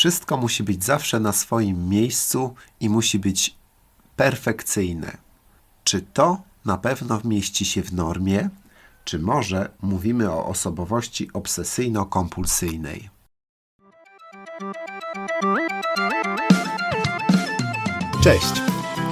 Wszystko musi być zawsze na swoim miejscu i musi być perfekcyjne. Czy to na pewno mieści się w normie, czy może mówimy o osobowości obsesyjno-kompulsyjnej? Cześć!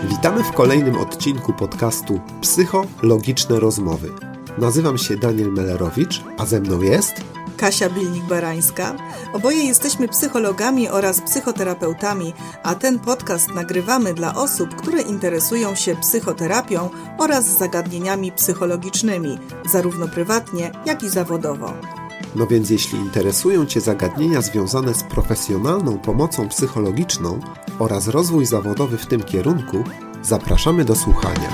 Witamy w kolejnym odcinku podcastu Psychologiczne Rozmowy. Nazywam się Daniel Melerowicz, a ze mną jest Kasia Bilnik-Barańska. Oboje jesteśmy psychologami oraz psychoterapeutami, a ten podcast nagrywamy dla osób, które interesują się psychoterapią oraz zagadnieniami psychologicznymi, zarówno prywatnie, jak i zawodowo. No więc jeśli interesują Cię zagadnienia związane z profesjonalną pomocą psychologiczną oraz rozwój zawodowy w tym kierunku, zapraszamy do słuchania.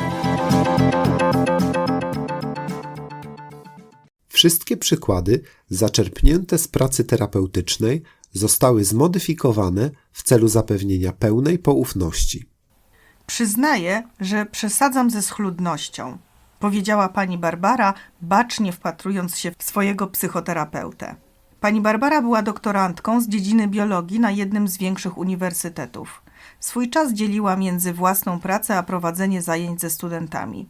Wszystkie przykłady zaczerpnięte z pracy terapeutycznej zostały zmodyfikowane w celu zapewnienia pełnej poufności. Przyznaję, że przesadzam ze schludnością, powiedziała pani Barbara, bacznie wpatrując się w swojego psychoterapeutę. Pani Barbara była doktorantką z dziedziny biologii na jednym z większych uniwersytetów. Swój czas dzieliła między własną pracę a prowadzenie zajęć ze studentami.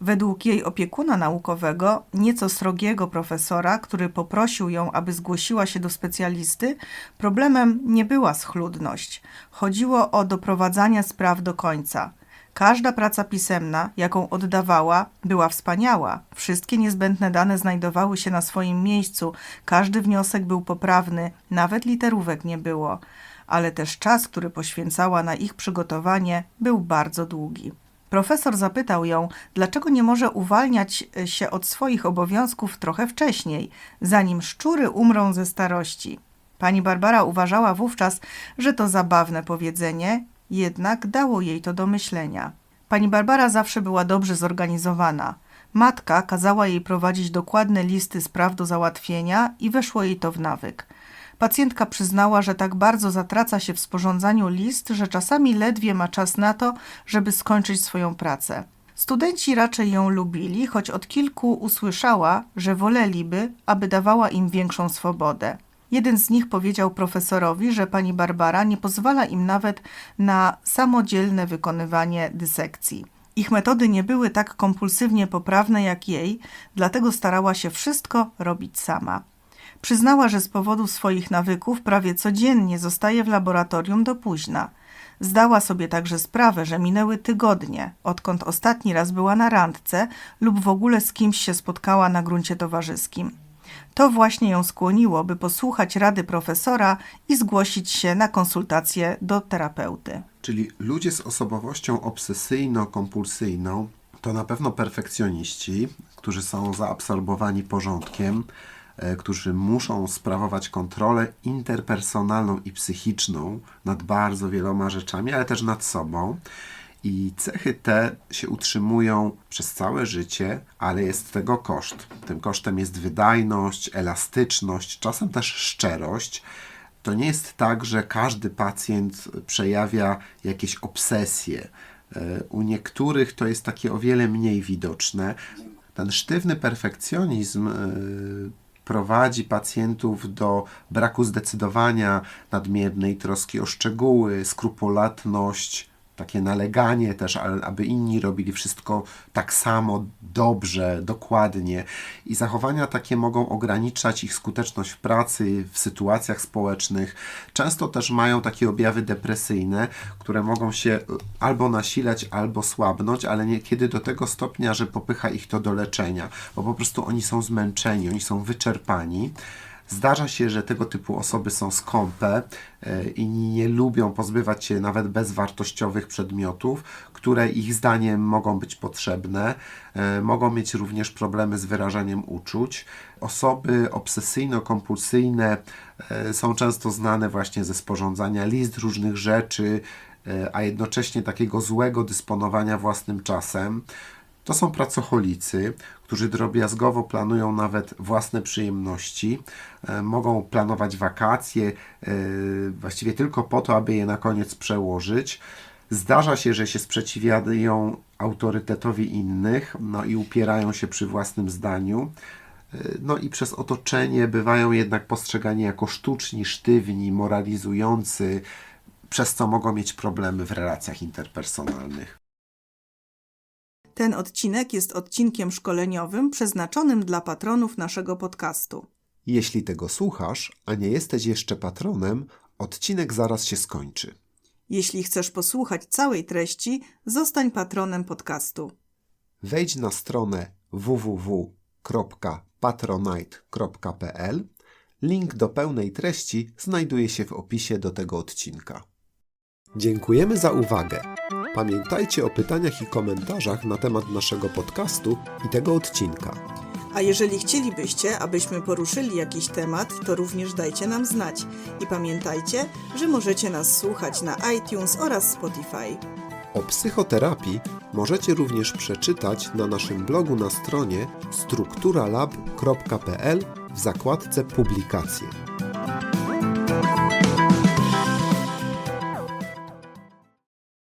Według jej opiekuna naukowego, nieco srogiego profesora, który poprosił ją, aby zgłosiła się do specjalisty, problemem nie była schludność. Chodziło o doprowadzanie spraw do końca. Każda praca pisemna, jaką oddawała, była wspaniała. Wszystkie niezbędne dane znajdowały się na swoim miejscu, każdy wniosek był poprawny, nawet literówek nie było, ale też czas, który poświęcała na ich przygotowanie, był bardzo długi. Profesor zapytał ją, dlaczego nie może uwalniać się od swoich obowiązków trochę wcześniej, zanim szczury umrą ze starości. Pani Barbara uważała wówczas, że to zabawne powiedzenie, jednak dało jej to do myślenia. Pani Barbara zawsze była dobrze zorganizowana. Matka kazała jej prowadzić dokładne listy spraw do załatwienia i weszło jej to w nawyk. Pacjentka przyznała, że tak bardzo zatraca się w sporządzaniu list, że czasami ledwie ma czas na to, żeby skończyć swoją pracę. Studenci raczej ją lubili, choć od kilku usłyszała, że woleliby, aby dawała im większą swobodę. Jeden z nich powiedział profesorowi, że pani Barbara nie pozwala im nawet na samodzielne wykonywanie dysekcji. Ich metody nie były tak kompulsywnie poprawne jak jej, dlatego starała się wszystko robić sama. Przyznała, że z powodu swoich nawyków prawie codziennie zostaje w laboratorium do późna. Zdała sobie także sprawę, że minęły tygodnie, odkąd ostatni raz była na randce lub w ogóle z kimś się spotkała na gruncie towarzyskim. To właśnie ją skłoniło, by posłuchać rady profesora i zgłosić się na konsultację do terapeuty. Czyli ludzie z osobowością obsesyjno-kompulsyjną to na pewno perfekcjoniści, którzy są zaabsorbowani porządkiem, którzy muszą sprawować kontrolę interpersonalną i psychiczną nad bardzo wieloma rzeczami, ale też nad sobą. I cechy te się utrzymują przez całe życie, ale jest tego koszt. Tym kosztem jest wydajność, elastyczność, czasem też szczerość. To nie jest tak, że każdy pacjent przejawia jakieś obsesje. E, U niektórych to jest takie o wiele mniej widoczne. Ten sztywny perfekcjonizm e, prowadzi pacjentów do braku zdecydowania, nadmiernej troski o szczegóły, skrupulatność, takie naleganie też, aby inni robili wszystko tak samo, dobrze, dokładnie. I zachowania takie mogą ograniczać ich skuteczność w pracy, w sytuacjach społecznych. Często też mają takie objawy depresyjne, które mogą się albo nasilać, albo słabnąć, ale niekiedy do tego stopnia, że popycha ich to do leczenia, bo po prostu oni są zmęczeni, oni są wyczerpani. Zdarza się, że tego typu osoby są skąpe e, i nie lubią pozbywać się nawet bezwartościowych przedmiotów, które ich zdaniem mogą być potrzebne. E, mogą mieć również problemy z wyrażaniem uczuć. Osoby obsesyjno-kompulsyjne e, są często znane właśnie ze sporządzania list różnych rzeczy, a jednocześnie takiego złego dysponowania własnym czasem. To są pracocholicy, którzy drobiazgowo planują nawet własne przyjemności, e, mogą planować wakacje e, właściwie tylko po to, aby je na koniec przełożyć. Zdarza się, że się sprzeciwiają autorytetowi innych no i upierają się przy własnym zdaniu. y, no i przez otoczenie bywają jednak postrzegani jako sztuczni, sztywni, moralizujący, przez co mogą mieć problemy w relacjach interpersonalnych. Ten odcinek jest odcinkiem szkoleniowym przeznaczonym dla patronów naszego podcastu. Jeśli tego słuchasz, a nie jesteś jeszcze patronem, odcinek zaraz się skończy. Jeśli chcesz posłuchać całej treści, zostań patronem podcastu. Wejdź na stronę www.patronite.pl. Link do pełnej treści znajduje się w opisie do tego odcinka. Dziękujemy za uwagę. Pamiętajcie o pytaniach i komentarzach na temat naszego podcastu i tego odcinka. A jeżeli chcielibyście, abyśmy poruszyli jakiś temat, to również dajcie nam znać. I pamiętajcie, że możecie nas słuchać na iTunes oraz Spotify. O psychoterapii możecie również przeczytać na naszym blogu na stronie strukturalab.pl w zakładce Publikacje.